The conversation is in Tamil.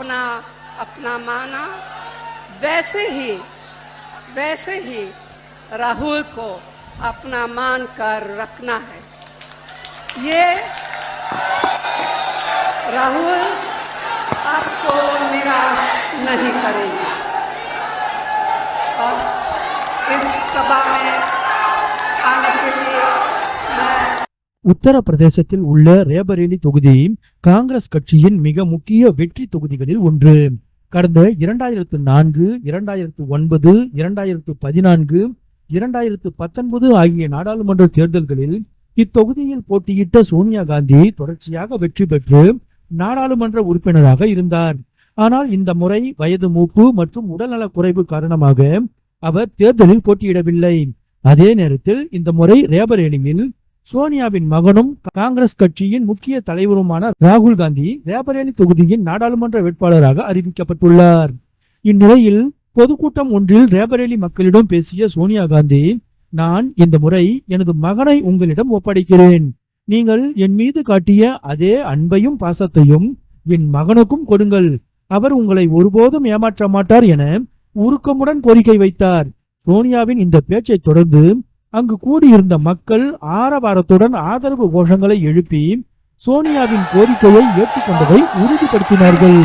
अपना अपना माना। वैसे ही वैसे ही राहुल को अपना मान कर रखना है। ये राहुल आपको निराश नहीं करेंगे। और इस सभा में உத்தரப்பிரதேசத்தில் உள்ள ரேபரேலி தொகுதி காங்கிரஸ் கட்சியின் மிக முக்கிய வெற்றி தொகுதிகளில் ஒன்று. கடந்த இரண்டாயிரத்து நான்கு இரண்டாயிரத்து ஒன்பது இரண்டாயிரத்து பதினான்கு இரண்டாயிரத்து பத்தொன்பது ஆகிய நாடாளுமன்ற தேர்தல்களில் இத்தொகுதியில் போட்டியிட்ட சோனியா காந்தி தொடர்ச்சியாக வெற்றி பெற்று நாடாளுமன்ற உறுப்பினராக இருந்தார். ஆனால் இந்த முறை வயது மூப்பு மற்றும் உடல்நலக் குறைவு காரணமாக அவர் தேர்தலில் போட்டியிடவில்லை. அதே நேரத்தில் இந்த முறை ரேபரேலியில் சோனியாவின் மகனும் காங்கிரஸ் கட்சியின் முக்கிய தலைவருமான ராகுல் காந்தி ரேபரேலி தொகுதியின் நாடாளுமன்ற வேட்பாளராக அறிவிக்கப்பட்டுள்ளார். இந்நிலையில் பொதுக்கூட்டம் ஒன்றில் ரேபரேலி மக்களிடம் பேசிய சோனியா காந்தி நான் இந்த முறை எனது மகனை உங்களிடம் ஒப்படைக்கிறேன். நீங்கள் என் மீது காட்டிய அதே அன்பையும் பாசத்தையும் என் மகனுக்கும் கொடுங்கள். அவர் உங்களை ஒருபோதும் ஏமாற்ற மாட்டார் என உருக்கமுடன் கோரிக்கை வைத்தார். சோனியாவின் இந்த பேச்சைத் தொடர்ந்து அங்கு கூடியிருந்த மக்கள் ஆரவாரத்துடன் ஆதரவு கோஷங்களை எழுப்பி சோனியாவின் கோரிக்கையை ஏற்றுக்கொண்டதை உறுதிப்படுத்தினார்கள்.